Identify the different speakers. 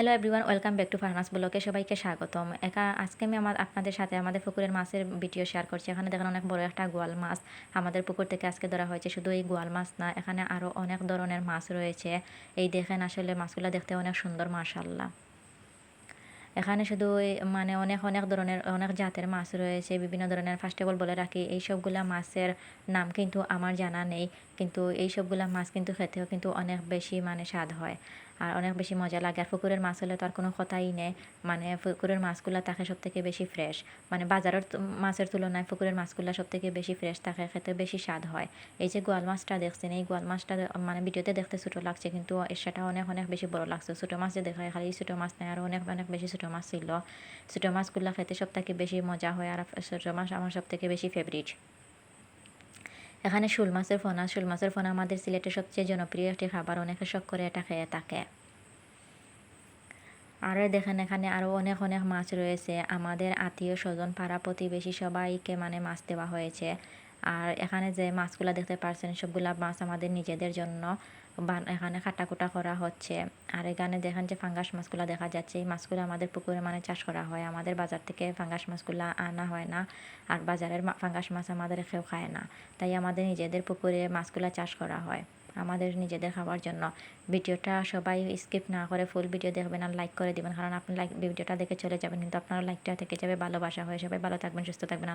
Speaker 1: Hello everyone welcome back to farmers ব্লকে সবাইকে স্বাগতম। একা আজকে আমি আমার আপনাদের সাথে আমাদের পুকুরের মাছের ভিডিও শেয়ার করছি। এখানে দেখেন অনেক বড় একটা গোয়াল মাছ। আমাদের পুকুর থেকে আজকে ধরা হয়েছে শুধু এই গোয়াল মাছ না, এখানে আরও অনেক ধরনের মাছ রয়েছে। এই দেখেন আসলে মাছগুলো দেখতে অনেক সুন্দর মাশাল্লাহ এখানে শুধু মানে অনেক অনেক ধরনের, অনেক জাতের মাছ রয়েছে, বিভিন্ন ধরনের ফার্স্ট অফ অল বলে রাখি। এই সবগুলা মাছের নাম কিন্তু আমার জানা নেই। কিন্তু এই সবগুলা মাছ কিন্তু খেতেও কিন্তু অনেক বেশি মানে স্বাদ হয়। আর অনেক বেশি মজা লাগে। আর পুকুরের মাছ হলে তো আর কোনো কথাই নেই। মানে পুকুরের মাছগুলো থাকে সব থেকে বেশি ফ্রেশ মানে বাজারের মাছের তুলনায় পুকুরের মাছগুলো সব থেকে বেশি ফ্রেশ থাকে, খেতে বেশি স্বাদ হয়। এই যে গোয়াল মাছটা দেখছেন, এই গোয়াল মাছটা মানে ভিডিওতে দেখতে ছোটো লাগছে, কিন্তু সেটা অনেক অনেক বেশি বড় লাগছে। ছোটো মাছ যে দেখা হয় খালি ছোটো মাছ নেই। আর অনেক অনেক বেশি ছোটো মাছ ছিল। ছোটো মাছগুলো খেতে সব থেকে বেশি মজা হয় আর ছোটো মাছ আমার সব থেকে বেশি ফেভারিট এখানে শোল মাছের ফোনা। শোল মাছের ফোনা আমাদের সিলেটের সবচেয়ে জনপ্রিয় একটি খাবার। অনেকে শখ করে এটা খেয়ে থাকে। আরও দেখেন এখানে আরও অনেক অনেক মাছ রয়েছে। আমাদের আত্মীয় স্বজন, পাড়া প্রতিবেশী সবাইকে মানে মাছ দেওয়া হয়েছে। আর এখানে যে মাছগুলো দেখতে পারছেন, সবগুলা মাছ আমাদের নিজেদের জন্য এখানে কাটাকুটা করা হচ্ছে। আর এখানে দেখেন যে ফাঙ্গাস মাছগুলো দেখা যাচ্ছে। এই মাছগুলো আমাদের পুকুরে মানে চাষ করা হয়। আমাদের বাজার থেকে ফাঙ্গাস মাছগুলো আনা হয় না। আর বাজারের ফাঙ্গাস মাছ আমাদের কেউ খায় না। তাই আমাদের নিজেদের পুকুরে মাছগুলো চাষ করা হয় আমাদের নিজেদের খাওয়ার জন্য। ভিডিওটা সবাই স্কিপ না করে ফুল ভিডিও দেখবেন আর লাইক করে দিবেন। কারণ আপনি লাইক, ভিডিওটা দেখে চলে যাবেন। কিন্তু আপনার লাইকটা থেকে যাবে ভালোবাসা হয়ে। সবাই ভালো থাকবেন, সুস্থ থাকবেন।